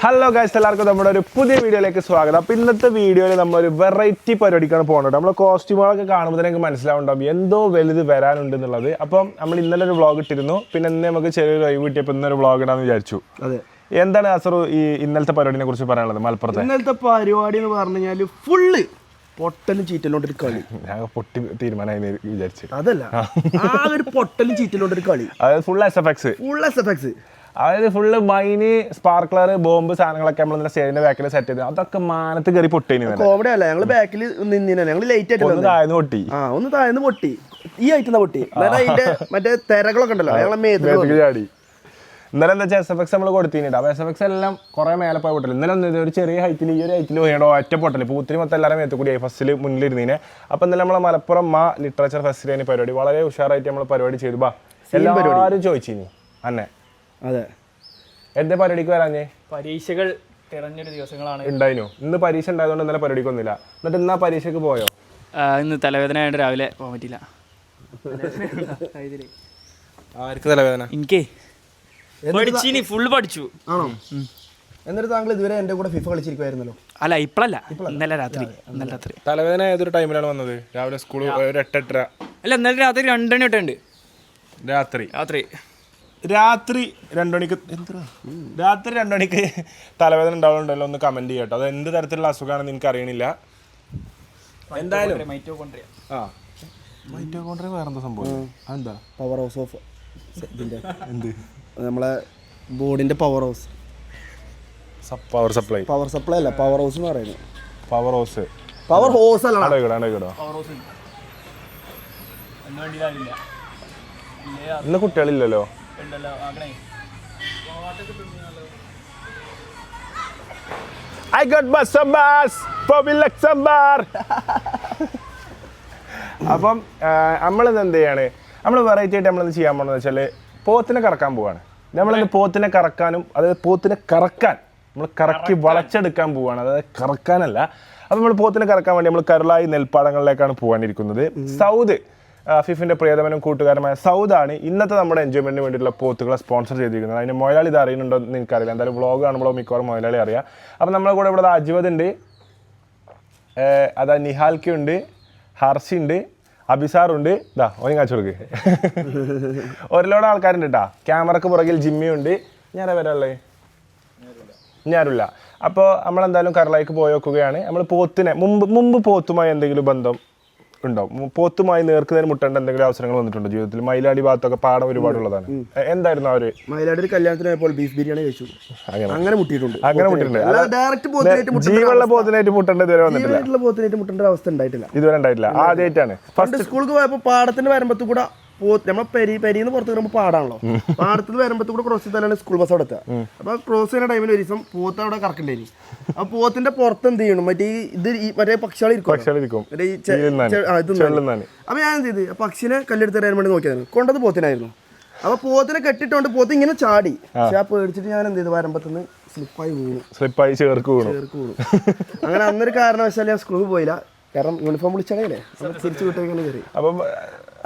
Hello guys എല്ലാവർക്കും നമ്മുടെ ഒരു പുതിയ വീഡിയോയിലേക്ക് സ്വാഗതം. അപ്പോൾ ഇന്നത്തെ വീഡിയോയിൽ നമ്മളൊരു വെറൈറ്റി പരിപാടിക്കാണ് പോകുന്നത് നമ്മൾ കോസ്റ്റ്യൂമുകളൊക്കെ കാണുമ്പോൾ തന്നെ നിങ്ങൾക്ക് മനസ്സിലാവുണ്ടാവും എന്തോ വലുത് വരാനുണ്ട് എന്നുള്ളത്. അപ്പം നമ്മൾ ഇന്നലെ ഒരു വ്ളോഗ് ഇട്ടിരുന്നു. പിന്നെ ഇന്ന് നമുക്ക് ചെറിയൊരു ഒഴിവ് കിട്ടിയപ്പോൾ ഇന്നൊരു വ്ളോഗ് ഇടാന്ന് വിചാരിച്ചു. അതെ. എന്താണ് അസറു ഈ ഇന്നലത്തെ പരിപാടിനെ കുറിച്ച് പറയാനുള്ളത് മലപ്പുറത്തെ? ഇന്നലത്തെ പരിപാടി എന്ന് പറഞ്ഞു കഴിഞ്ഞാൽ ഫുള്ള് പൊട്ടലും ചീറ്റലോണ്ടൊരു കളി. ഞാൻ പൊട്ടി തീരുമാനമായി വിചാരിച്ചു. അതല്ല. ആ. ഒരു പൊട്ടലും ചീറ്റലോണ്ടൊരു കളി. അതായത് full S F X full S F X അതായത് ഫുള്ള് മൈന് സ്പാർക്ലർ ബോംബ് സാധനങ്ങളൊക്കെ നമ്മൾ സ്റ്റേജിന്റെ ബാക്കിൽ സെറ്റ് ചെയ്ത്. അതൊക്കെ മാനത്ത് കയറി പൊട്ടിന് കോമഡി അല്ല? ഞങ്ങൾ ബാക്കിൽ നിന്നില്ല ഞങ്ങൾ ലേറ്റ് ആയിട്ട്. താഴ്ന്നു പൊട്ടി. ആ ഒന്ന് താഴ്ന്ന് പൊട്ടി. ഈ ആയിട്ട് പൊട്ടി. അതിന്റെ മറ്റേ തിരകളൊക്കെ ഉണ്ടല്ലോ. ഞങ്ങളെ മേത്ത് ചാടി. ഇന്നലെ എന്താ വെച്ചാൽ എസ് എഫ് എക്സ് നമ്മൾ കൊടുത്തിട്ടുണ്ട് അപ്പോൾ എസ് എഫ് എക്സ് എല്ലാം കുറേ മേലെ പോയി പൊട്ടില്ല ഇന്നലെ ഒന്ന് ഒരു ചെറിയ ഹൈറ്റിൽ ഈ ഒരു ഹൈറ്റിൽ പോയടോ ഒറ്റ പൊട്ടൽ ഒത്തിരി മൊത്തം എല്ലാവരും മേത്ത് കൂടിയായി ഫസ്റ്റിൽ മുന്നിലിരുന്നീനെ അപ്പോൾ ഇന്നലെ നമ്മളെ മലപ്പുറം മാ ലിറ്ററേച്ചർ ഫെസ്റ്റിവലിന് പരിപാടി. വളരെ ഉഷാറായിട്ട് നമ്മൾ പരിപാടി ചെയ്തു. ബാ എല്ലാവരും ചോദിച്ചിനി. അന്നെ. അതെ. എന്റെ പരിപാടിക്ക് വരാഞ്ഞേ? പരീക്ഷകൾ തിരഞ്ഞൊരു ദിവസങ്ങളാണ്. ഉണ്ടായിരുന്നു ഇന്ന് പരീക്ഷ ഉണ്ടായതുകൊണ്ട് ഇന്നലെ പരിപാടിക്ക് വന്നില്ല. എന്നിട്ട് ഇന്നാ പരീക്ഷയ്ക്ക് പോയോ? ഇന്ന് തലവേദന ആയതുകൊണ്ട് രാവിലെ പോകാൻ പറ്റില്ല ആർക്ക് തലവേദന? എനിക്കേ പഠിച്ചിനി ഫുൾ പഠിച്ചു. ആണോ? എന്നിട്ട് താങ്കൾ ഇതുവരെ എന്റെ കൂടെ ഫിഫ കളിച്ചിരിക്കുമായിരുന്നല്ലോ അല്ല ഇപ്പളല്ല. ഇന്നലെ രാത്രി ഇന്നലെ രാത്രി. തലവേദന ഏതൊരു ടൈമിലാണ് വന്നത്? രാവിലെ സ്കൂൾ ഒരു എട്ടെട്ടര അല്ല ഇന്നലെ രാത്രി രണ്ടണി തൊട്ടുണ്ട് രാത്രി. രാത്രി. രാത്രി രണ്ടു മണിക്ക് രാത്രി രണ്ടു മണിക്ക് തലവേദന ഉണ്ടാവുന്നുണ്ടല്ലോ ഒന്ന് കമന്റ് ചെയ്യട്ടോ അത് എന്ത് തരത്തിലുള്ള അസുഖമാണെന്ന് എനിക്ക് അറിയണില്ല. എന്തായാലും. ആ. മൈറ്റോകോൺട്രിയ വേറെന്താ സംഭവം? അതെന്താ? പവർ ഹൗസ് ഓഫ് എന്ത്? നമ്മളെ ബോർഡിന്റെ power house power supply power supply അല്ല പവർ ഹൗസ് എന്ന് പറയുന്നത്. പവർ ഹൗസ് പവർ ഹോസ് അല്ല ഇന്ന് കുട്ടികളില്ലല്ലോ. ഉണ്ടല്ലോ ആക്കണേ I got bus for Luxembourg. അപ്പം നമ്മളിന്ന് എന്ത് ചെയ്യാണ്? നമ്മൾ വെറൈറ്റി ആയിട്ട് നമ്മളെന്ത് ചെയ്യാൻ പോകണമെന്ന് വെച്ചാൽ പോത്തിനെ കറക്കാൻ പോവാണ്. നമ്മളിന്ന് പോത്തിനെ കറക്കാനും അതായത് പോത്തിനെ കറക്കാൻ നമ്മൾ കറക്കി വളച്ചെടുക്കാൻ പോവാണ്. അതായത് കറക്കാനല്ല. അപ്പം നമ്മൾ പോത്തിനെ കറക്കാൻ വേണ്ടി നമ്മൾ കരളായി നെൽപ്പാടങ്ങളിലേക്കാണ് പോകാനിരിക്കുന്നത് സൗദ്. ആ, ഫിഫിന്റെ പ്രിയതമനും കൂട്ടുകാരമായ സൗദാണ് ഇന്നത്തെ നമ്മുടെ എൻജോയ്മെന്റിന് വേണ്ടിയിട്ടുള്ള പോത്തുകളെ സ്പോൺസർ ചെയ്തിരിക്കുന്നത്. അതിന് മൊയലാളി ഇത് അറിയുന്നുണ്ടോ എന്ന് എനിക്കറിയില്ല എന്തായാലും വ്ളോഗ് കാണുമ്പോൾ മിക്കവാറും മൊയലാളി അറിയാം. അപ്പോൾ നമ്മളെ കൂടെ ഇവിടെ അജ്വദ് ഉണ്ട്. അതാ നിഹാൽക്ക ഉണ്ട്. ഹർഷി ഉണ്ട്. അബിസാറുണ്ട് ഇതാ ഓനും കാച്ചു കൊടുക്ക്. ഒരുപാട് ആൾക്കാരുണ്ട് കേട്ടോ ക്യാമറക്ക് പുറകിൽ ജിമ്മിയുണ്ട് ഞാനാ വരാനുള്ളത് ഞാനില്ല അപ്പോൾ നമ്മളെന്തായാലും കരളായിക്ക് പോയി നോക്കുകയാണ്. നമ്മൾ പോത്തിനെ മുമ്പ് മുമ്പ് പോത്തുമായി എന്തെങ്കിലും ബന്ധം ഉണ്ടോ മു- പോത്തുമായി നേർക്കുന്നതിന് മുട്ടേണ്ട എന്തെങ്കിലും അവസരങ്ങൾ വന്നിട്ടുണ്ടോ ജീവിതത്തിൽ? മൈലാടി ഭാഗത്തൊക്കെ പാടം ഒരുപാടുള്ളതാണ്. എന്തായിരുന്നു അവർ മൈലാടി മയിലാടി ഒരു കല്യാണത്തിന് പോയപ്പോൾ ബീഫ് ബിരിയാണി കഴിച്ചു. അങ്ങനെ. അങ്ങനെ മുട്ടിയിട്ടുണ്ട്. അങ്ങനെ അല്ലാതെ ഡയറക്റ്റ് പോത്തിനായിട്ട് മുട്ടേണ്ട ജീവനുള്ള പോത്തിനായിട്ട് മുട്ടേണ്ട ഇതുവരെ വന്നിട്ടില്ല. പോത്തിനായിട്ട് മുട്ടേണ്ട അവസ്ഥ ഉണ്ടായിട്ടില്ല. ഇതുവരെ ഉണ്ടായിട്ടില്ല. ആദ്യമായിട്ടാണ്. ഫസ്റ്റ് സ്കൂളിൽ പോയപ്പോൾ പാടത്തിന്റെ വരമ്പത്തു കൂടെ പോത്ത് നമ്മളെ പെരി പെരിന്ന് പുറത്ത് വരുമ്പോൾ പാടാണല്ലോ. പാടത്ത് കൂടെ ക്രോസ് ചെയ്താലാണ് സ്കൂൾ ബസ് അവിടെ എത്തുക. അപ്പൊ ക്രോസ് ചെയ്യുന്ന ടൈമിൽ ഒരു ദിവസം പോത്ത് അവിടെ കറക്കണ്ടേനി. അപ്പൊ പോത്തിന്റെ പുറത്ത് എന്ത് ചെയ്യണം? മറ്റേ ഈ ഇത് ഈ മറ്റേ പക്ഷികൾ ഇരിക്കും. പക്ഷികളിരിക്കും. അപ്പൊ ഞാൻ എന്ത് ചെയ്ത്? പക്ഷിനെ കല്ലെടുത്ത് തരാൻ വേണ്ടി നോക്കിയതാണ്. കൊണ്ടത് പോത്തിനായിരുന്നു. അപ്പൊ പോത്തിനെ കെട്ടിട്ടോണ്ട് പോത്ത് ഇങ്ങനെ ചാടി. പക്ഷെ ആ പേടിച്ചിട്ട് ഞാൻ എന്ത് ചെയ്തു? വരമ്പത്തുനിന്ന് സ്ലിപ്പായി വീണു. സ്ലിപ്പായി ചേർക്ക് വീണു. ചേർക്ക് വീണു. അങ്ങനെ അന്നൊരു കാരണവശാലും ഞാൻ സ്കൂളിൽ പോയില്ല. കാരണം യൂണിഫോം വിളിച്ചടയില്ലേ തിരിച്ചു വിട്ടേക്കാണ് കയറി. അപ്പം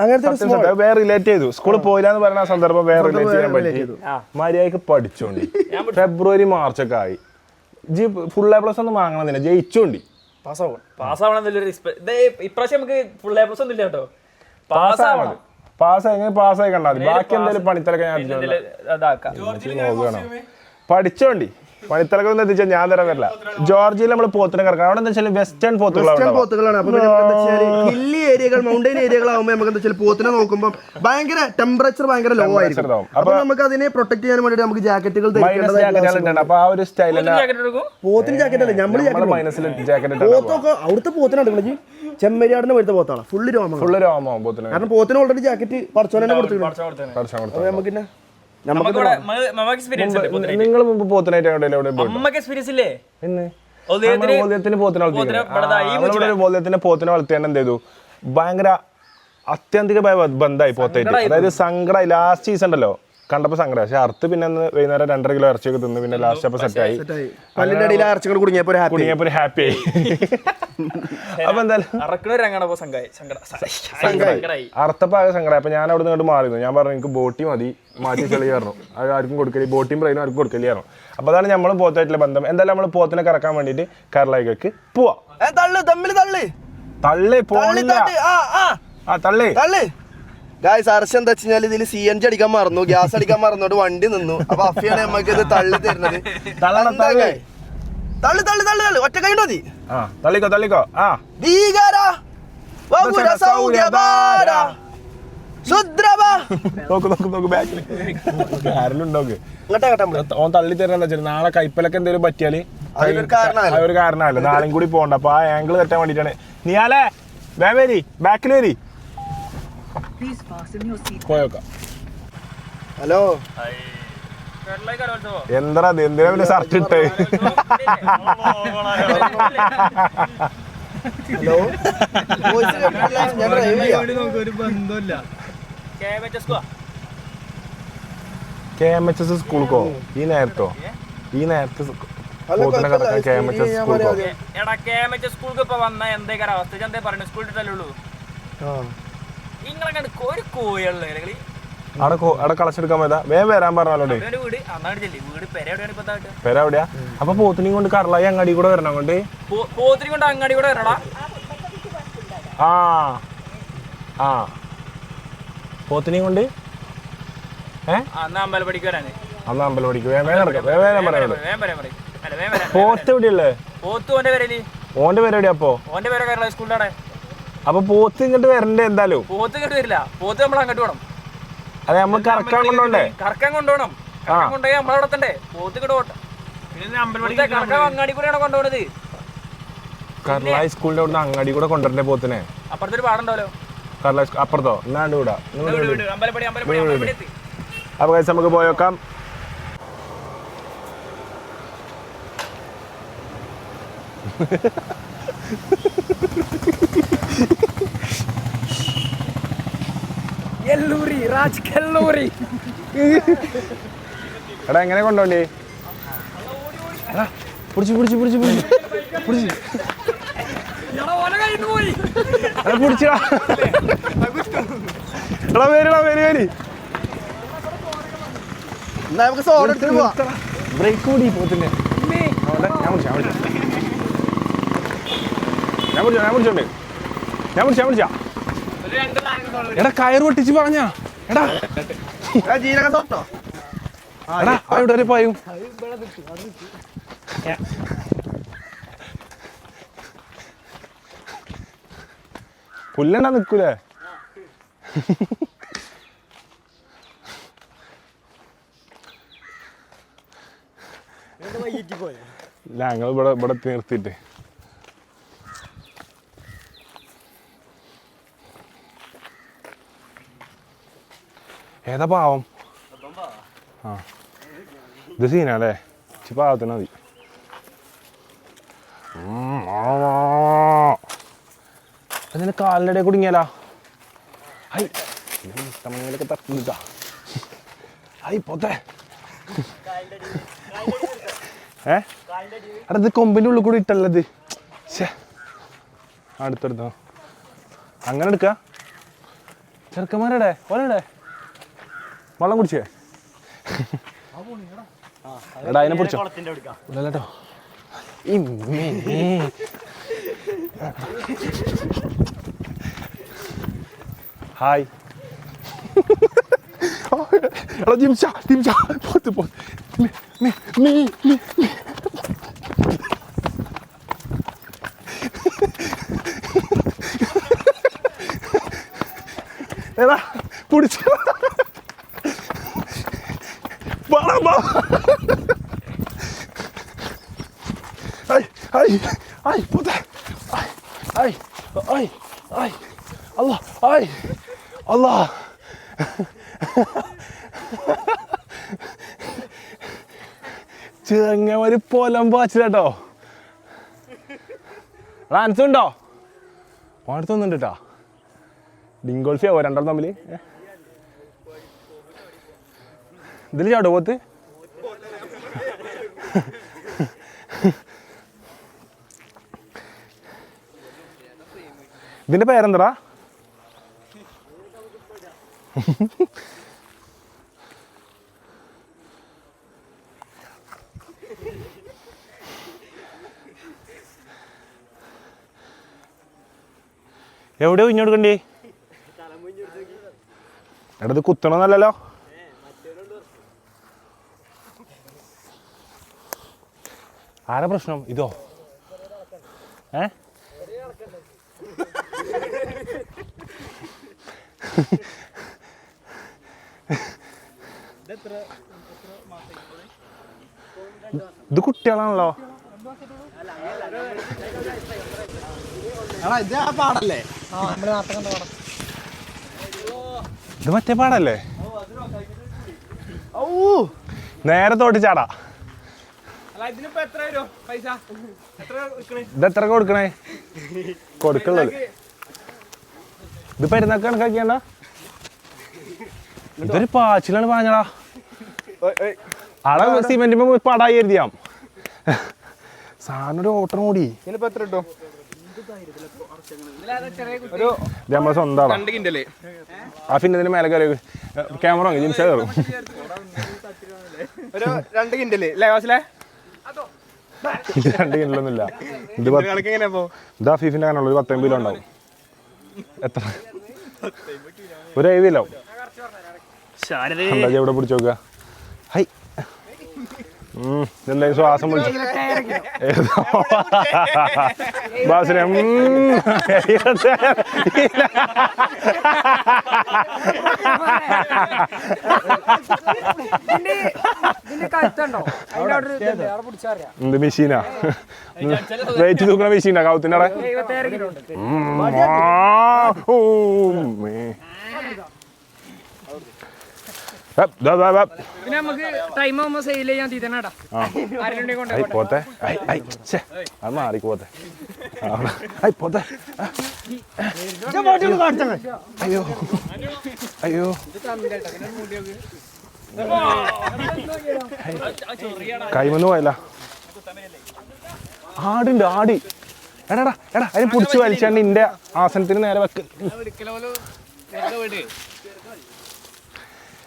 അങ്ങനത്തെ വേറെ റിലേറ്റ് ചെയ്തു. സ്കൂളിൽ പോയില്ല എന്ന് പറയുന്ന സന്ദർഭം വേറെ റിലേറ്റ് ചെയ്യാൻ പറ്റി. മര്യാദയ്ക്ക് പഠിച്ചോണ്ടി. ഫെബ്രുവരി മാർച്ച് ഒക്കെ ആയി. ജി ഫുൾ എ പ്ലസ് ഒന്നും വാങ്ങണമെന്നില്ല ജയിച്ചോണ്ടി. പാസ്സാവണം. പാസ്സാവണം ഇപ്രാവശ്യം നമുക്ക് ഫുൾ എ പ്ലസ് ഒന്നും ഇല്ല കേട്ടോ. പാസ്സാവണം. പാസ് എങ്ങനെ പാസ്സായി കണ്ടാൽ മതി. ബാക്കി എന്തെങ്കിലും പണിത്തിലൊക്കെ ഞാൻ പഠിച്ചോണ്ടി. പണിത്തിലൊക്കെ എന്ന് വെച്ചാൽ ഞാൻ തരാൻ വരില്ല. ജോർജിയയിൽ നമ്മൾ പോത്തിനെ കറക്കാം അവിടെ എന്താ വെച്ചാൽ വെസ്റ്റേൺ പോത്തുകളാണ് പോത്തുകളാണ്. അപ്പൊ ഹില്ലി ഏരിയകൾ മൗണ്ടൈൻ ഏരിയകളാകുമ്പോൾ നമുക്ക് എന്താ വെച്ചാൽ പോത്തിനെ നോക്കുമ്പോൾ ഭയങ്കര ടെമ്പറേച്ചർ ഭയങ്കര ലോ ആയിരിക്കും. അപ്പൊ നമുക്ക് അതിനെ പ്രൊട്ടക്ട് ചെയ്യാൻ വേണ്ടി നമുക്ക് ജാക്കറ്റുകൾ അപ്പൊ ആ ഒരു സ്റ്റൈൽ പോത്തിന് ജാക്കറ്റ് അല്ലേ നമ്മൾ മൈനസിൽ ജാക്കറ്റ് പോത്തൊക്കെ അവിടുത്തെ പോത്തിനാണ് ചെമ്മരിയാടിന്റെ വരുത്ത പോത്താണ് ഫുള്ള് രോമം ഫുള്ള് രോമം പോത്തിന്. കാരണം പോത്തിന് ഓൾറെഡി ജാക്കറ്റ് പറിച്ചോനെ കൊടുത്തു നമുക്ക് പിന്നെ നിങ്ങൾ മുമ്പ് പോത്തിനായിട്ട് പോത്തിനെ പോത്തിനെ ഇവിടെ ഈ വളർത്തി ഒരു ബോധ്യത്തിന് പോത്തിനെ എന്ത് ചെയ്തു? ഭയങ്കര അത്യന്തിക ബന്ധമായി പോത്തായിട്ട്. അതായത് സങ്കടമായി. ലാസ്റ്റ് സീസൺ ഉണ്ടല്ലോ. കണ്ടപ്പോൾ സങ്കടം. പക്ഷെ അർത്ത് പിന്നെ അന്ന് വൈകുന്നേരം രണ്ടര കിലോ ഇറച്ചിയൊക്കെ തിന്ന് പിന്നെ ലാസ്റ്റ് അപ്പോൾ സെറ്റായി പല്ലിന്റെ അടിയിൽ ഇറച്ചികൾ കുടുങ്ങിയപ്പോ ഒരു ഹാപ്പി കുടുങ്ങിയപ്പോൾ ഹാപ്പി ആയി. അപ്പൊ എന്തായാലും സങ്കായി സങ്കട. അപ്പൊ ഞാൻ അവിടെ നിന്ന് മാറിയിരുന്നു. ഞാൻ പറഞ്ഞു എനിക്ക് ബോട്ടി മതി. മാറ്റി ചെളിയായിരുന്നു അത് ആർക്കും കൊടുക്കലി ബോട്ടിയും പറയുന്നു ആർക്കും കൊടുക്കലിയായിരുന്നു അപ്പൊ അതാണ് നമ്മൾ പോത്തായിട്ടുള്ള ബന്ധം. എന്തായാലും നമ്മൾ പോത്തിനെ കറക്കാൻ വേണ്ടിട്ട് കേരളയിലേക്ക് പോവാം. തള്ളു. തമ്മിൽ തള്ളി. തള്ളി പോണില്ല. ആ തള്ളി. തള്ളു. ഗായ്സ് അർശം എന്താ വെച്ചാൽ ഇതിൽ സി എൻ ജി അടിക്കാൻ മറന്നു ഗ്യാസ് അടിക്കാൻ മറന്നോണ്ട് വണ്ടി നിന്നു. അപ്പൊ അഫിയാണ് നമ്മക്ക് ഇത് തള്ളി തരുന്നത്. തള്ളി. തള്ളി തള്ള്. തള്ളി ഒറ്റ കൈ മതി. തള്ളിക്കോ തള്ളിക്കോ. ആ. ഭീകര വകുര കേട്ടോ നമ്മൾ ഓൻ തള്ളി തരുന്ന നാളെ കൈപ്പലൊക്കെ എന്തെങ്കിലും പറ്റിയാൽ ഒരു കാരണമല്ലേ? നാളെയും കൂടി പോകണ്ട. അപ്പൊ ആ ആംഗിൾ തെറ്റാൻ വേണ്ടിട്ടാണ്. നീയാലേ വേ വരി ബാക്കിൽ വരി. Please fasten your seat. പോയോക്കാം. ഹലോ? എന്താ എന്തിനാ പിന്നെ ഷർട്ട് ഇട്ട്? ഹലോ? Voice കേട്ടിട്ടില്ല. ഞാൻ ഡ്രൈവ് ചെയ്യാം. കെ എം എച്ച് എസ് സ്കൂൾക്കോ ഈ നേരത്തോ? ഈ നേരത്തെ പോത്തിനെ. കറക്കാൻ കെ എം എച്ച് എസ് സ്കൂൾക്കോ ഇപ്പൊ വന്ന എന്തേക്കാര അവസ്ഥ? പറഞ്ഞു? സ്കൂളിൽ ഇട്ടല്ലേ ആ. ഇങ്ങളെ ഒരു കോഴിയുള്ള കളി അവിടെ അവിടെ കളച്ചെടുക്കാൻ പോയതാ. വേഗം വരാൻ പറഞ്ഞോളോണ്ട് ഒരു വീട്? അന്നാട് ചെല്ലി വീട് പെര എവിടെയാണ് ഇപ്പൊ ഇതായിട്ട്? പേര് എവിടെയാ? അപ്പൊ പോത്തിനെയും കൊണ്ട് കറളായി അങ്ങാടി കൂടെ വരണം കൊണ്ട് പോത്തിനെയും കൊണ്ട് അങ്ങാടി കൂടെ വരണടാ. ആ. ആ. പോത്തിനെയും കൊണ്ട്? ഏ? അന്ന് അമ്പലപ്പടിക്ക് വരാന്. അന്ന് അമ്പലം വേഗം വേഗം നടക്കാം. വേഗം വേഗം പറയും. പോത്ത് എവിടെയല്ലേ? പോത്ത് ഓന്റെ പേരല്ലേ ഓന്റെ പേര് എവിടെയാ അപ്പോ? ഓന്റെ പേര് കേരള അവിടെ. അപ്പൊ പോത്ത് ഇങ്ങോട്ട് വരണ്ടേ എന്തായാലും? പോത്ത് ഇങ്ങോട്ട് വരില്ല. പോത്ത് നമ്മൾ അങ്ങോട്ട് വേണം അതെ നമ്മൾ കറക്കാൻ കൊണ്ടോണ്ടേ? കറക്കാൻ കൊണ്ടുപോകണം കറക്കാൻ കൊണ്ടുപോയി നമ്മളവിടെ എത്തണ്ടേ? പോത്ത് ഇങ്ങോട്ട് പോട്ടെ. കറക്കാൻ അങ്ങാടി കൂടെയാണ് കൊണ്ടുപോകുന്നത് കർലായി സ്കൂളിന്റെ അവിടുന്ന് അങ്ങാടി കൂടെ കൊണ്ടുവരണ്ടേ പോത്തിനെ? അപ്പുറത്തൊരു പാടുണ്ടാവല്ലോ. കർലായി സ്കൂ- അപ്പുറത്തോ? എന്നാണ്ട് വിടാം അപ്പൊ വീട് നമുക്ക് അമ്പലപ്പടി Ha ha എത്തി അപ്പൊ guys, എല്ലൂരി രാജ് എടാ എങ്ങനെ കൊണ്ടോണ്ടി? എടാ പിടിച്ചു പിടിച്ചു പിടിച്ചു പിടിച്ചു. പിടിച്ചു. എടാ പിടിച്ചടാ എടാ വരിടാ വരി വരി എന്നാ നമുക്ക് സോഡ് എടുത്തിട്ട് പോവാം. ബ്രേക്ക് കൂടി പോത്തിന്റെ ഞാൻ പിടിച്ചാ ഞാൻ ഞാൻ എടാ കയർ പൊട്ടിച്ച് പറഞ്ഞാ. എടാ. എടാ ജീരക സോട്ടോ എടാ ആ ഇവിടെ വരെ പായും. പുല്ലണ്ടാ നിക്കൂലേ ഇല്ല ഞങ്ങൾ ഇവിടെ ഇവിടെ നിർത്തിയിട്ട്. ഏതാ പാവം? ആ. ഇത് സീനല്ലേ ഇച്ചി പാവത്തിന് മതി. അതിന് കാലിന്റെ കുടുങ്ങിയാലാ? High തമ്മിലൊക്കെ തട്ടുന്നിട്ടാ high പോത്തെ. ഏ? അവിടെ ഇത് കൊമ്പിന്റെ ഉള്ളിൽ കൂടി ഇട്ടല്ലത് ശേ അടുത്തെടുത്തോ അങ്ങനെ എടുക്ക? ചെറുക്കന്മാരടെ? ഓലെടെ? വെള്ളം കുടിച്ചേ? എടാ അതിനെ പിടിച്ചോ. ഇല്ലല്ലോ ഹായ്. എടാ പിടിച്ച ഐ ഐ ഐ പോത്തെ ഐ ഐ ഐ ഐ അല്ലാ ഐ അല്ലാ ചെങ്ങമാര് പൊലം പാച്ചിട്ടോ റാൻസുണ്ടോ അടുത്തൊന്നുണ്ട് കേട്ടോ ഡിങ്കോൾഫിയാവോ രണ്ടാളും തമ്മിൽ ഇതിൽ ചാടോ പോത്ത്? ഇതിന്റെ പേരെന്തടാ? എവിടെ കണ്ടേ ഇത് കുത്തണമെന്നല്ലല്ലോ ആരാ പ്രശ്നം? ഇതോ. ഏ? ഇത് കുട്ടികളാണല്ലോ. ഇത് മറ്റേ പാടല്ലേ? ഔ നേരെ തോട്ടിച്ചാടാ അല്ല ഇതിനിപ്പോ എത്ര വരും? പൈസ? എത്ര വിൽക്കണേ ഇത് എത്ര കൊടുക്കണേ? കൊടുക്കുള്ളത്. ഇത് പെരുന്നാക്ക് കണക്കാക്കിയണ്ട ഇതൊരു പാച്ചിലാണ് പറഞ്ഞടാ ആളെ സിമെന്റ് പടായി എഴുതിയാം ഒരു ഓട്ടം കൂടി. ഇനിയിപ്പോ എത്ര കിട്ടും. നമ്മളെ സ്വന്തം ആ പിന്നെ ഇതിന്റെ മേലെ കയറി ക്യാമറ വാങ്ങി ജിംസ കയറും ഒരു രണ്ട് കിൻഡൽ അല്ലേ വാസിലെ? രണ്ട് കിലൊന്നുമില്ല ഇത് ഇത് അഫീഫിന്റെ കാനുള്ള ഒരു പത്തൊമ്പത് കിലോ ഉണ്ടാവും. എത്ര? ഒരു എഴുതില്ലോ ശാരദ. ഇവിടെ പിടിച്ചു നോക്കുക? ഹൈ. ഉം, ഇതെന്തായാലും ശ്വാസം വിളിച്ചു. ബാസിനെ എന്ത് മെഷീനാ? വെയിറ്റ് തൂക്കണ മെഷീനാ കൗത്തിന്റെ അവിടെ എഴുപത്തേഴ് കിലോ ഉണ്ട് ഉം, ആ, ഓ, മേ. ഹപ്പ്, ദാ, ദാ, ദാ. പിന്നെ നമുക്ക് ടൈം സെയിൽ ചെയ്യാൻ പോത്തെ അത് മാറി പോത്തെ പോത്തെ. അയ്യോ. അയ്യോ. കൈമന്ന് പോയല്ല. ആടുണ്ട് ആടി. എടാ എടാ, എടാ അതിന് പിടിച്ച് വലിച്ചാണ്ട് ഇന്റെ ആസനത്തിന് നേരെ വെക്ക്.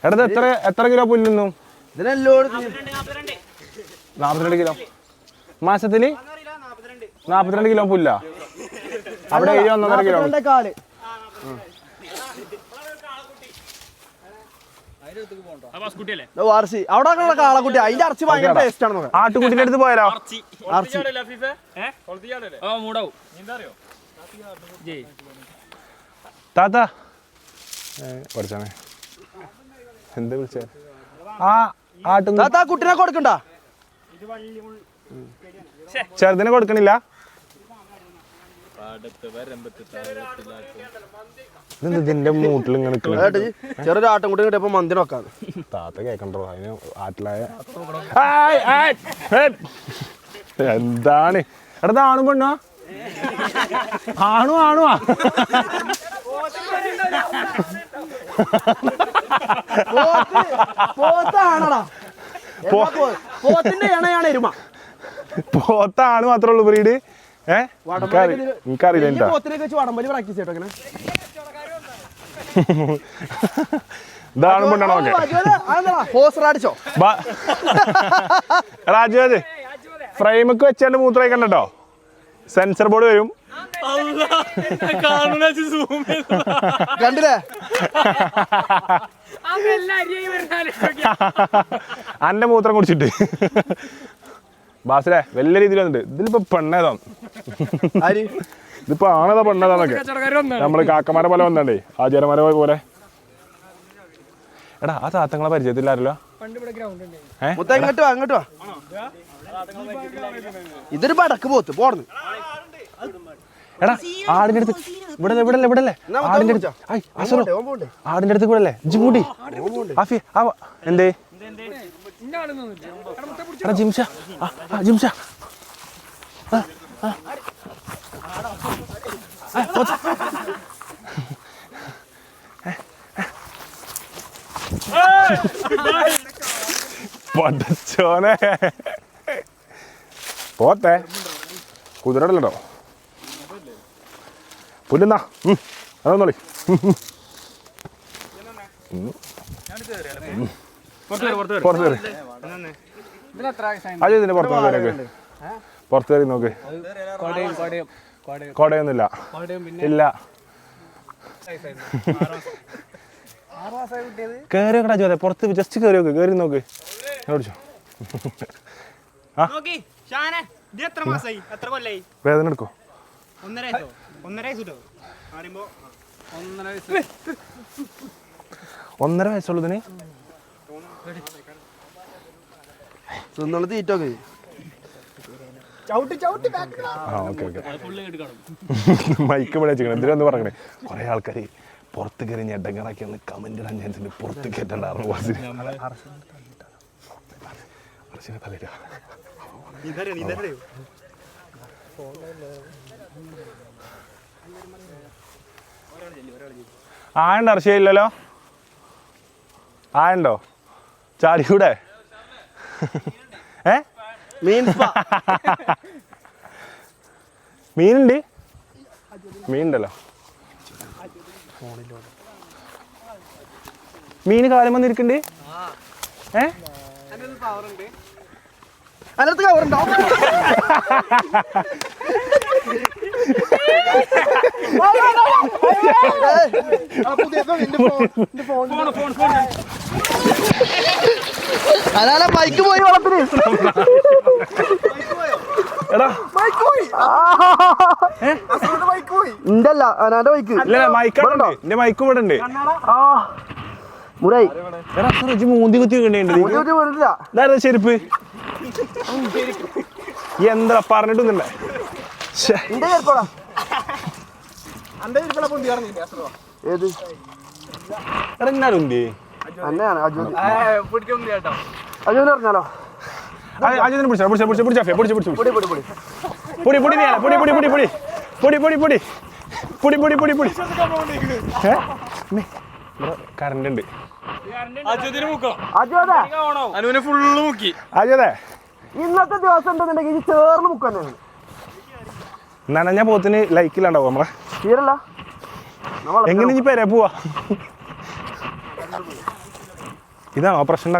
എടാ എത്ര എത്ര കിലോ പുല്ലുന്നു? നാപ്പത്തിരണ്ട് കിലോ. മാസത്തിൽ? നാപ്പത്തിരണ്ട് കിലോ പുല്ല? അവിടെ ഒന്നര കിലോ അവിടെ കാളക്കുട്ടി. അതിന്റെ അറച്ചി ഭയങ്കര ഓക്കേടാ. ടേസ്റ്റ് ആണ് നോക്കാം ആട്ടുകുട്ടിന്റെ അടുത്ത് പോയാലോ? താത്ത. പഠിച്ചാണേ എന്താ വിളിച്ച? ആ ആട്ടും താത്ത ആ കുട്ടിനെ കൊടുക്കണ്ട? ചെറുതിനെ കൊടുക്കണില്ല. ഇതെന്ത് ഇതിന്റെ മൂട്ടിൽ ഇങ്ങനെ ചെറിയൊരു ആട്ടം കൂടി കിട്ടിയപ്പോ മന്തി നോക്കാം താത്ത കേക്കണ്ടോ? അതിന് ആട്ടിലായ. എന്താണ്? എടാ ആണു ആണും പെണ്ണോ? ആണു ആണുവാ. പോത്താണടാ. പോത്തിന്റെ ഇണയാണ് എരുമ. പോത്താണ് മാത്രമേ ഉള്ളൂ ബ്രീഡ്. ഏ? എനിക്കറിയില്ല ഈ എന്താ. പോത്തിനെ വെച്ച് വടംവലി പ്രാക്ടീസ് ഇതാണ് പെണ്ണാണോ? അടിച്ചോ രാജുവത് ഫ്രെയിമൊക്കെ വെച്ചാണ്ട് മൂത്രമൊക്കെ ഉണ്ടോ സെൻസർ ബോർഡ് വരും. കണ്ടില്ലേ? അന്റെ മൂത്രം കുടിച്ചിട്ട്. ബാസിലെ വലിയ രീതിയിൽ വന്നിട്ട് ഇതിലിപ്പോ പെണ്ണേതാണ് ആര്? ഇതിപ്പോ ആണേതാ പെണ്ണേതാന്നൊക്കെ നമ്മൾ കാക്കമാരെ പോലെ വന്നണ്ടേ ആചാരമാരെ പോലെ എടാ ആ താത്തങ്ങളെ പരിചയത്തില്ലാരല്ലോ പണ്ട് ഇവിടെ ഗ്രൗണ്ട് ഉണ്ട്. മുത്ത വാ അങ്ങോട്ട് വാ. ഇതൊരു പടക്ക് പോത്ത് പോർന്ന് എടാ ആടിന്റെ അടുത്ത് ഇവിടെ ഇവിടെ ഇവിടെ ആടിന്റെ അടുത്ത് ആടിന്റെ അടുത്ത് കൂടെ അല്ലേ ആഫി ആ എന്തേ? എടാ ജിംഷ. ആ ജിംഷ. പടച്ചോനെ. പോത്തെ. കുതിരടല്ലോ പുല്ലുന്നാ. അതൊന്നോളി. പുറത്ത് കയറി അജയ് ഇതിന്റെ പുറത്ത് നോക്കി. പുറത്ത് കയറി നോക്ക്. കോടയൊന്നുമില്ല. ഇല്ല. കയറി നോക്കടാ ചോദ്യം പുറത്ത് ജസ്റ്റ് കയറി നോക്ക്. കയറി നോക്ക്. ഓടിച്ചോ. നോക്കി. ഷാനെ എത്ര മാസായി? എത്ര കൊല്ലായി? വേദന എടുക്കോ? ഒന്നര ഒന്നര ഒന്നര വയസ്സുള്ളതിന് മൈക്ക് ഇവിടെ വെച്ചിരിക്കണം. എന്തിനാന്ന് പറഞ്ഞേ കുറെ ആൾക്കാർ പുറത്ത് കയറി ഞെട്ടങ്ങറാക്കി കമന്റ് ഇടാൻ ചാൻസ് ഉണ്ട്. പുറത്ത് കയറ്റണ്ടായിരുന്നു അർച്ചനെ ആയുണ്ട് അർച്ചയില്ലല്ലോ ആയുണ്ടോ? ചാടിയൂടെ ഏ? മീൻ മീനുണ്ട്? മീനുണ്ടല്ലോ. മീന് കാലം വന്നിരിക്കണ്ട്? ഏ? അതിനകത്ത് കവറുണ്ടോ അതാണ് ബൈക്ക് പോയി വളത്തിന് ഇണ്ടല്ല അനാന്റെ ബൈക്ക് എന്റെ ഇവിടെ ഉണ്ട്. മുരായി. മൂന്തി കുത്തി വീണിട്ടുണ്ട് ചെരുപ്പ്? എന്താ പറഞ്ഞിട്ടൊന്നുമില്ല. ഏത്? അന്നെയാണ് അജു പറഞ്ഞാലോ അജിതിനെ പിടിച്ചാ പിടിച്ചാ പിടിച്ചാ പിടിച്ചാ പിടിച്ചാ പിടിച്ചാ പൊടി പൊടി പൊടി പൊടി പൊടി നീയാ പൊടി പൊടി പൊടി പൊടി. പൊടി പൊടി പൊടി. പൊടി പൊടി പൊടി പൊടി. ഏ? മേ, ഇവിടെ കറണ്ട് ഉണ്ട്. അനുവിനെ ഫുള്ള് മുക്കി. അജയതെ ഇന്നത്തെ ദിവസം ഉണ്ടെന്നുണ്ടെങ്കിൽ ചേർന്ന് മുക്കാൻ നനഞ്ഞ പോത്തിന് ലൈക്കില്ലാണ്ടാവും നമ്മളെ? എങ്ങനെ ഇനി പേരെ പോവാ? ഇതാണോ പ്രശ്നം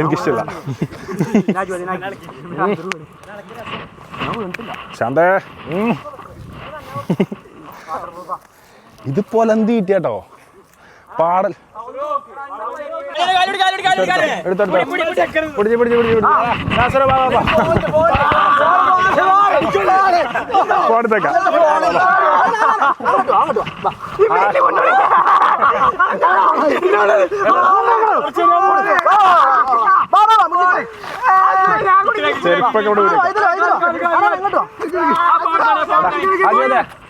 എനിക്കിഷ്ടമില്ല ശാന്തേ. ഇത് പൊലന്തീറ്റ പാടൽ. കൊടുത്തേക്കാം ചെരുപ്പൊക്കെ ഇവിടെ ഊരി.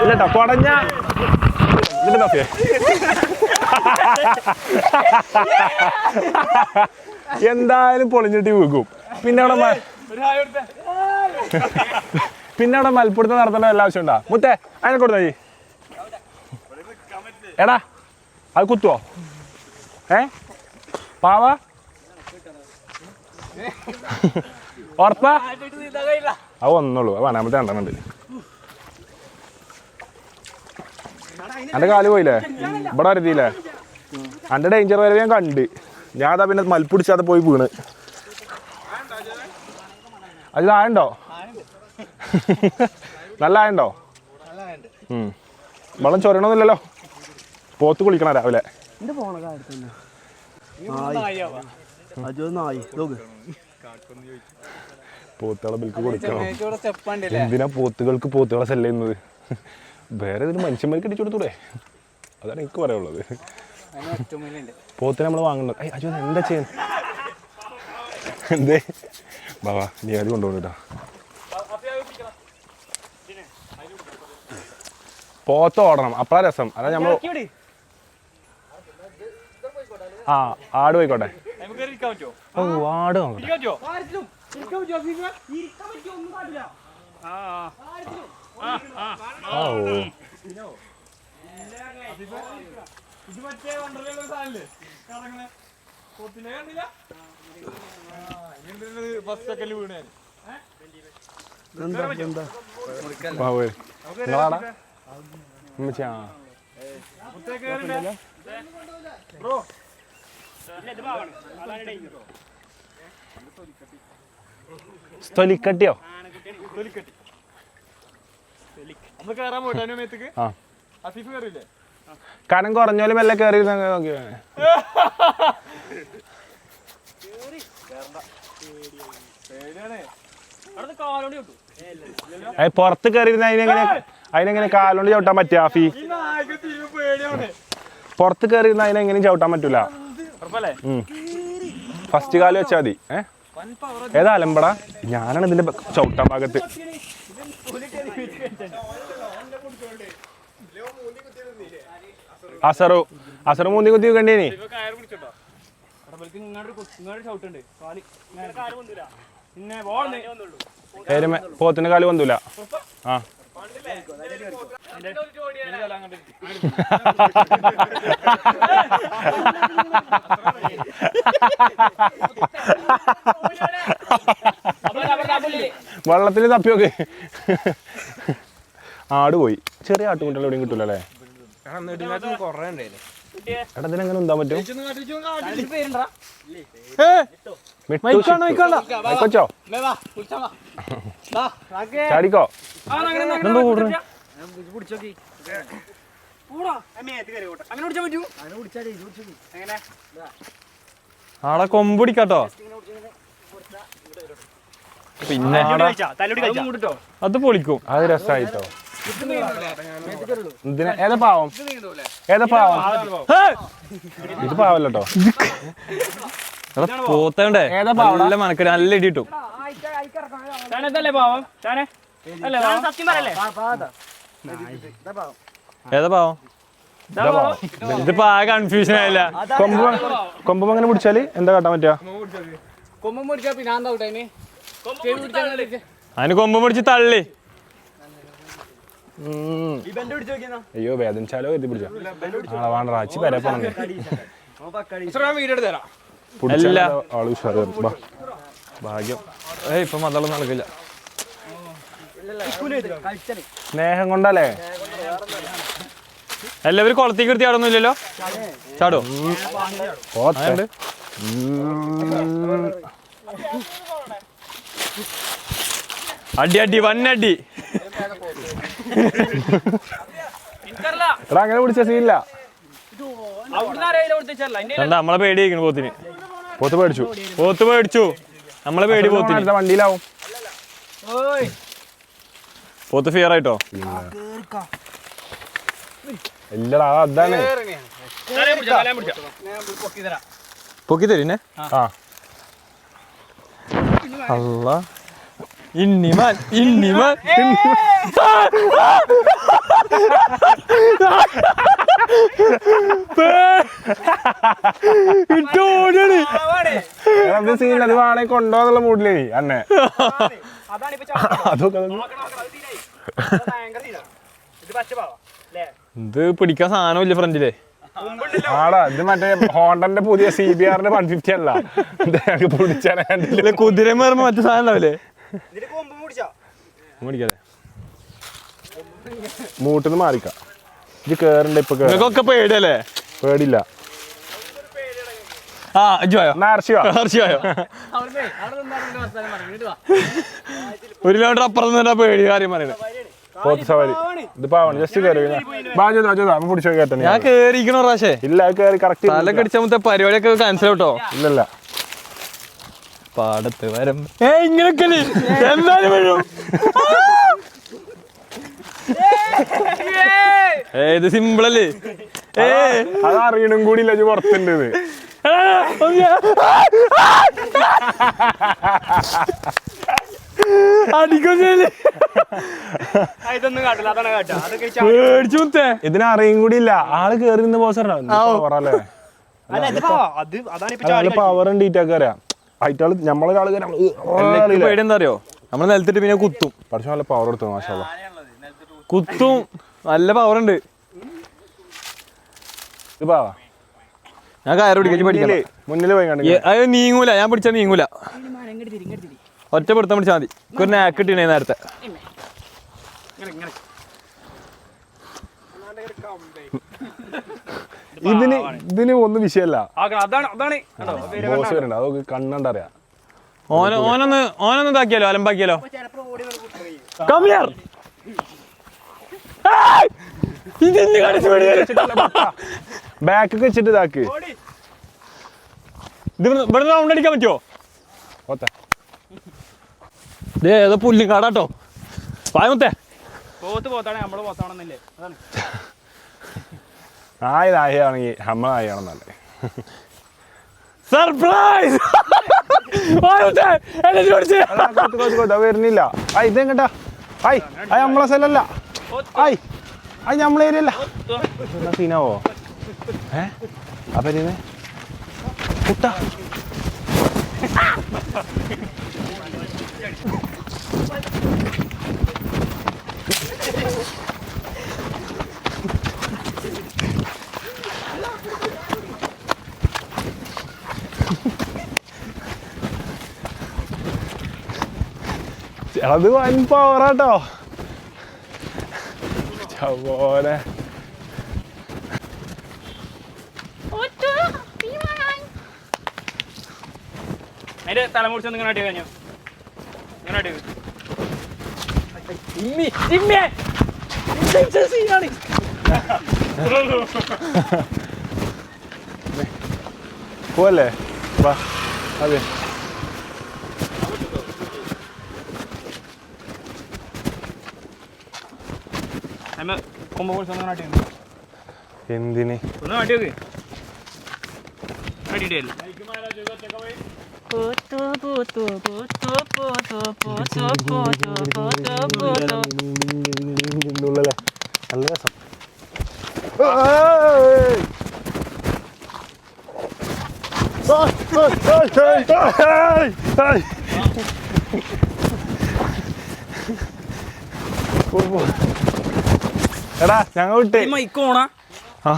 ഇല്ലട്ടോ കൊടഞ്ഞ ഇതിന്റെ നോക്കിയേ എന്തായാലും പൊളിഞ്ഞിട്ട് വീക്കും പിന്നെ അവിടെ പിന്നെ അവിടെ മൽപ്പിടുത്തം നടത്തേണ്ട എല്ലാ ആവശ്യം ഉണ്ടാ മുത്തേ അതിനെ കൊടുത്താ എടാ അത് കുത്തുവോ? ഏ? പാവ? ഉറപ്പാ? ഒന്നുള്ളൂ അത് വേണാമത്തെ രണ്ടെണ്ണുണ്ട് കാൽ പോയില്ലേ? ഇവിടെ വരുത്തിയില്ലേ എന്റെ ഡേഞ്ചർ വരെ ഞാൻ കണ്ട്. ഞാൻ അതാ പിന്നെ മൽപ്പിടിച്ചാതെ പോയി വീണ്. അത് ആയുണ്ടോ? നല്ല ആയുണ്ടോ. വെള്ളം ചൊരണമൊന്നുമില്ലല്ലോ പോത്ത് കുളിക്കണം രാവിലെ. അജു നായി നോക്ക്. പോത്തുകളെ ബിൽക്ക് കൊടുക്കണം. ഇവിടെ സ്റ്റെപ്പ് ഉണ്ടല്ലേ എന്തിനാ പോത്തുകൾക്ക് പോത്തുകളെ സെല്ല് ചെയ്യുന്നത്? വേറെ ഇതിന് മനുഷ്യന്മാർക്ക് ഇടിച്ചു കൊടുത്തൂടെ? അതാണ് എനിക്ക് പറയാനുള്ളത്. പോത്തിനെ നമ്മൾ വാങ്ങുന്നത് അജു എന്താ ചെയ്യുന്നത്? എന്തേ? ബാബാ നീ അത് കൊണ്ടുപോകണ പോത്ത് ഓടണം. അപ്പളാ രസം. അതാ നമ്മൾ ആ ആട് പോയിക്കോട്ടെ ഓ ആട് നോക്കട്ടെ. ബ്രോ തൊലിക്കട്ടിയോ? കനം കുറഞ്ഞോൽ മെല്ലെ കയറി നോക്കി പുറത്ത് കയറിയിരുന്ന അതിനെങ്ങനെ അതിനെങ്ങനെ കാലുകൊണ്ട് ചവിട്ടാൻ പറ്റിയ ആഫി പുറത്ത് കയറിയിരുന്ന അതിനെങ്ങനെ ചവിട്ടാൻ പറ്റൂല. ഫസ്റ്റ് കാൽ വെച്ചാൽ മതി. ഏ? ഏതാ അലമ്പട ഞാനാണ് ഇതിന്റെ ചവിട്ടാൻ ഭാഗത്ത്. അസറു. അസറു മൂന്നി കുത്തി കണ്ടേനി ഇപ്പൊ കയറ് പിടിച്ചോട്ടോ. അടപ്പലേക്ക് ഇങ്ങോട്ട് ഇങ്ങോട്ട് ചവിട്ടുണ്ട്. കാൽ ഇങ്ങനെ കാൽ പൊന്തൂല. പിന്നെ ബോൾ ഏരുമ പോത്തിന്റെ കാൽ വന്നൂല ആ. വെള്ളത്തിൽ തപ്പി നോക്ക്. ആട് പോയി. ചെറിയ ആട്ടുകുട്ടികൾ എവിടെയും കിട്ടൂലേ അല്ലേ കൊറേ ഉണ്ടായില്ലേ എടാ ഇതിനെങ്ങനെ ഉണ്ടാൻ പറ്റും? ചാടിക്കോ? കൂടുന്നു ആടെ കൊമ്പുടിക്കാട്ടോ പിന്നെ അത് പൊളിക്കും. അത് രസമായിട്ടോ ഇതിന് ഏതാ പാവം? ഏതാ പാവം? ഇത് പാവല്ലോ എടാ പോത്തണ്ടേ? ഏതാ പാവടാ? നല്ല മനക്കടി നല്ല ഇടി കിട്ടും. പാവം? ഏതാ പാവം? ഇതിപ്പോ ആ കൺഫ്യൂഷൻ ആയില്ല. കൊമ്പ് കൊമ്പ് അങ്ങനെ പിടിച്ചാൽ എന്താ കാട്ടാൻ പറ്റുക കൊമ്പം പിടിച്ചാ പിന്നെ അതിന് കൊമ്പം പിടിച്ച് തള്ളി. അയ്യോ വേദനിച്ചാലോ എത്തി പിടിച്ച. ആളെ വേണ്ട റാച്ചി വരെ പോണേ. വീഡിയോ എടുത്ത് തരാം. എല്ലാ. ആൾ. ഭാഗ്യം. ഏയ് ഇപ്പൊ മതളം നടക്കില്ല. സ്നേഹം കൊണ്ടല്ലേ? എല്ലാവരും കുളത്തേക്ക് എടുത്ത് ചാടൊന്നുമില്ലല്ലോ ചാടോ? പോത്തെ. അതുണ്ട് ഉം. അടി അടി വന്നടി. എടാ അങ്ങനെ പിടിച്ച സീനില്ല. നമ്മളെ പേടിയിരിക്കുന്നു പോത്തിന്. പോത്ത് പേടിച്ചു. പോത്ത് പേടിച്ചു. നമ്മളെ പേടി പോത്തിന്. അടുത്ത വണ്ടിയിലാവും. ഓയ് പോത്ത് ഫിയർ ആയിട്ടോ? ഇല്ലടാ അതാണ്. പൊക്കി തരാം പൊക്കി തരീനെ ആ. അല്ല ഇന്നിമാൻ ഇന്നിമാൻ ഇട്ടോടാണ് എടാ, ഇത് സീനില്ല അത് വേണേ കൊണ്ടോന്നുള്ള മൂഡിലേ അന്നെ അതാണ് ഇപ്പൊ അതൊക്കെ അത്. ഇത് പിടിക്കാൻ സാധനമില്ല ഫ്രണ്ടിലെ. ആടാ ഇത് മറ്റേ ഹോണ്ടന്റെ പുതിയ സി ബി ആറിന്റെ വൺ ഫിഫ്റ്റി അല്ല. ഇത് ഞങ്ങൾക്ക് പിടിച്ചാൽ ഇല്ല കുതിര മാറുമ്പോ മറ്റു സാധനം ഉണ്ടാവില്ലേ? മേടിക്കാതെ. മൂട്ടിന്ന് മാറിക്കാം. ഇത് കേറണ്ട ഇപ്പൊ കേറ നിങ്ങൾക്കൊക്കെ പേടിയല്ലേ? പേടില്ല ആ ഒരു കിലോമീറ്റർ അപ്പുറം നിന്നാ പേടി കാര്യം പറയുന്നത് പോത്ത് സവാരി. ഇത് പാവാണ്. ജസ്റ്റ് കയറി പിടിച്ചോ കേട്ടോ ഞാൻ കേറിയിരിക്കണോ ഇല്ല അത് കയറി കറക്റ്റ് തല കടിച്ച മറ്റേ പരിപാടിയൊക്കെ ക്യാൻസൽ കേട്ടോ ഇല്ലല്ല. പാടത്ത് വരും. ഏ ഇങ്ങനൊക്കെ എന്തായാലും വീഴും ഏ ഇത് സിമ്പിൾ അല്ലേ? ഏ. അത് അറിയണം കൂടി ഇല്ല പുറത്തുണ്ട് ഇതിനറിയും കൂടി ഇല്ല ആൾ കേറി നിന്ന് പോസറല്ലേ അല്ല ഇത് പാവാ. അത് അതാണ് ഇപ്പൊ അയാൾ പവർ ഉണ്ട് ഈറ്റാക്കാരാ നമ്മളൊരാൾ പേടി എന്താ അറിയോ. നമ്മൾ നിലത്തിട്ട് പിന്നെ കുത്തും. പക്ഷെ നല്ല പവർ എടുത്തു മാഷാ കുത്തും. നല്ല പവർ ഉണ്ട്. ഞാൻ കയറി മുന്നിൽ പോയി കണ്ടു അത് നീങ്ങൂല. ഞാൻ പിടിച്ചാൽ നീങ്ങൂല. ഒറ്റ പിടുത്തം പിടിച്ചാൽ മതി. ഒരു നാക്ക് കിട്ടണേ നേരത്തെ. ഇതിന് ഇതിന് ഒന്നും വിഷയല്ല. ആ, അതാണ് അതാണ്. കണ്ടോ? പേര് ബോസ് വരുന്നുണ്ട് അതൊക്കെ കണ്ണണ്ടറിയാം ഓന ഓനൊന്ന് ഓനൊന്ന് ഇതാക്കിയാലോ അലമ്പാക്കിയാലോ? കമ്മിയാർ ഇതിന് കാണിച്ച് പേടി വരും. ബാക്ക് വെച്ചിട്ട് ഇതാക്ക്. ഇത് റൗണ്ട് അടിക്കാൻ പറ്റുമോ ദേ ഏതോ പുല്ലിക്കാടാട്ടോ പായമുത്തേ പോത്ത് പോത്താണ് നമ്മൾ പോത്താണെന്നില്ലേ? അതാണ്. സർപ്രൈസ്! വരുന്നില്ല. ആ ഇതെങ്ങട്ടാ ഹായ് അത് നമ്മളെ സ്ഥലമല്ല ഹായ് അത് നമ്മളെ ഏരിയ അല്ല എന്നാ സീനാവോ? ഏ? അപ്പൊ കുട്ട. അത് വൻ പവറാട്ടോ പോലെ അതിന്റെ തലമുറിച്ച് ഒന്ന് ഇങ്ങനെ അടി കഴിഞ്ഞു? ഇങ്ങനെ അടി ഇമ്മി ഇമ്മേ. സീനാണ് പോലെ വാ അതെ അമ്മ കൊമ്പ പൊളിച്ച് ഒന്ന് ഒന്ന് എന്തിന് അടി നോക്ക് അടിയിട്ടില്ല ഉള്ളല്ലേ നല്ല രസം ഏയ്! ഏയ്, ഏയ്, ഏയ്, ഏയ്, ഏയ്. പോ, പോ. എടാ ഞങ്ങൾ വിട്ടേ. മൈക്ക് ആ.